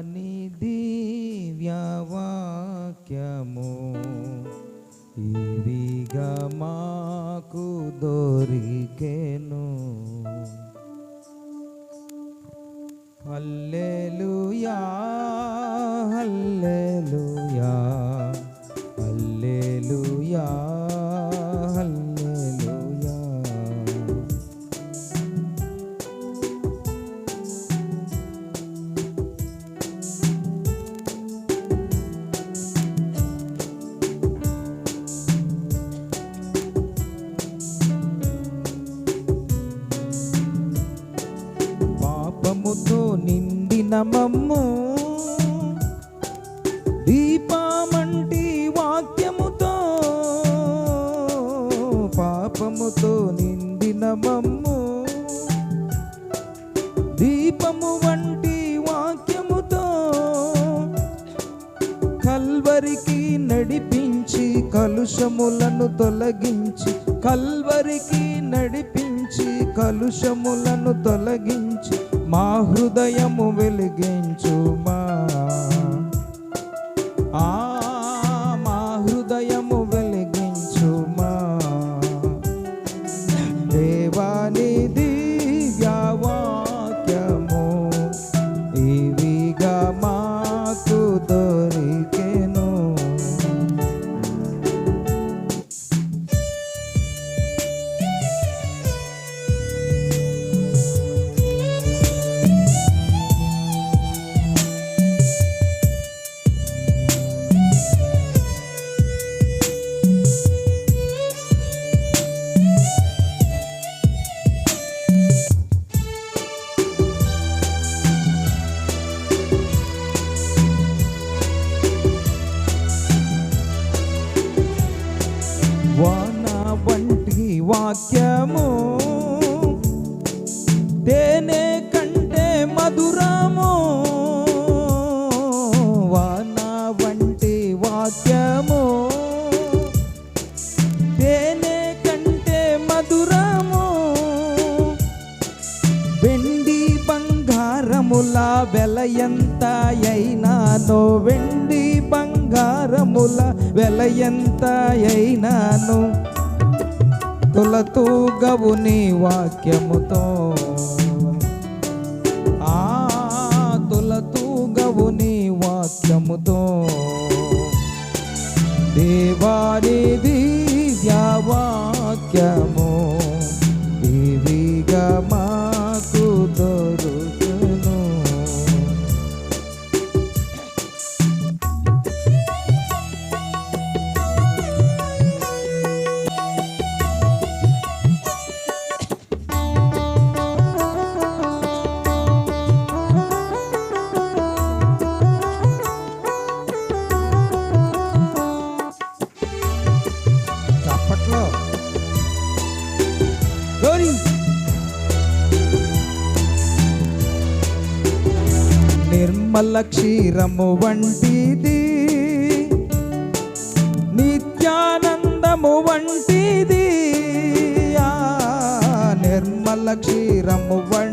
నీ దివ్యవాక్యము ఇవిగా మాకు దొరికెను. పల్లె మమ్ము దీపమంటి వాక్యముతో పాపముతో నిండిన మమ్ము దీపము వంటి వాక్యముతో కల్వరికి నడిపించి కలుషములను తొలగించి కల్వరికి నడిపించి కలుషములను తొలగించి మా హృదయము వెలిగించు మా ఆ వాన వంటి వాక్యము. తేనె కంటే మధురము. వాన వంటి వాక్యము. వెల ఎంత అయినానో వెండి బంగారముల వెల ఎంత అయినాను తొలతూగవు నీ వాక్యముతో. ఆ తొలతూగవు నీ వాక్యముతో. దేవాని దివ్యవాక్యము నిర్మల క్షీరము వంటిది. నిత్యానందము వంటిది. నిర్మల క్షీరము వంటి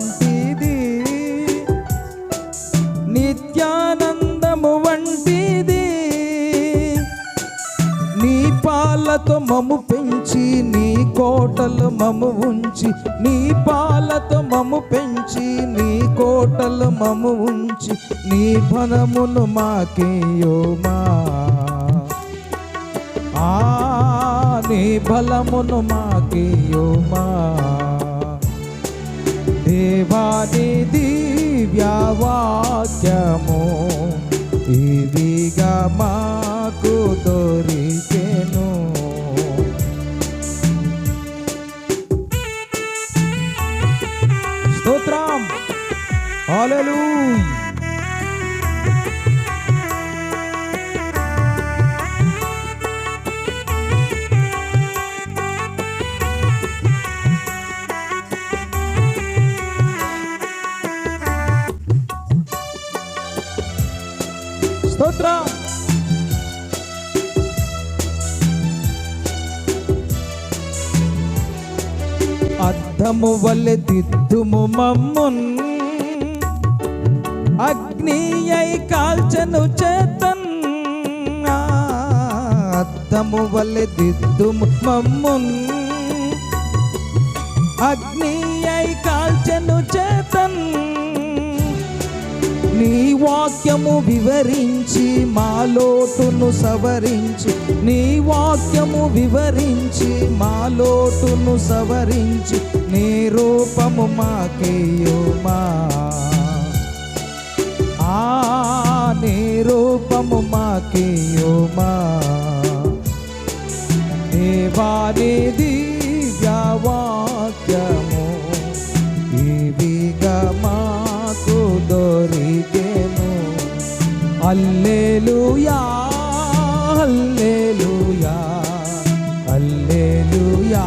పాలతో మము పెంచి నీ కోటలు మము ఉంచి నీ పాలతో మము పెంచి నీ కోటలు మము ఉంచి నీ ఫలమును మాకేయోమా ఆ నీ బలమును మాకేయోమా దేవాని దివ్యవాక్యము ఇదిగా మాకు దొరికెను స్తోత్రం అద్దము వలె దిద్దుము మమ్మున్న అగ్ని అయి కాల్చను చేతన్. అద్దము వలె దిద్దుము మమ్మున్. అగ్ని అయి కాల్చను చేతన్. నీ వాక్యము వివరించి మా లోటును సవరించి. నీ వాక్యము వివరించి మా లోటును సవరించి. నీ రూపము మాకేయుమా నిరూపము రూపము మాకేయోమా. దేవాని దివ్యవాక్యము ఇవిగా మాకు దొరికెను. అల్లెలుయా అల్లెలుయా అల్లెలుయా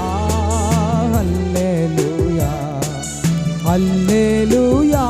అల్లెలుయా.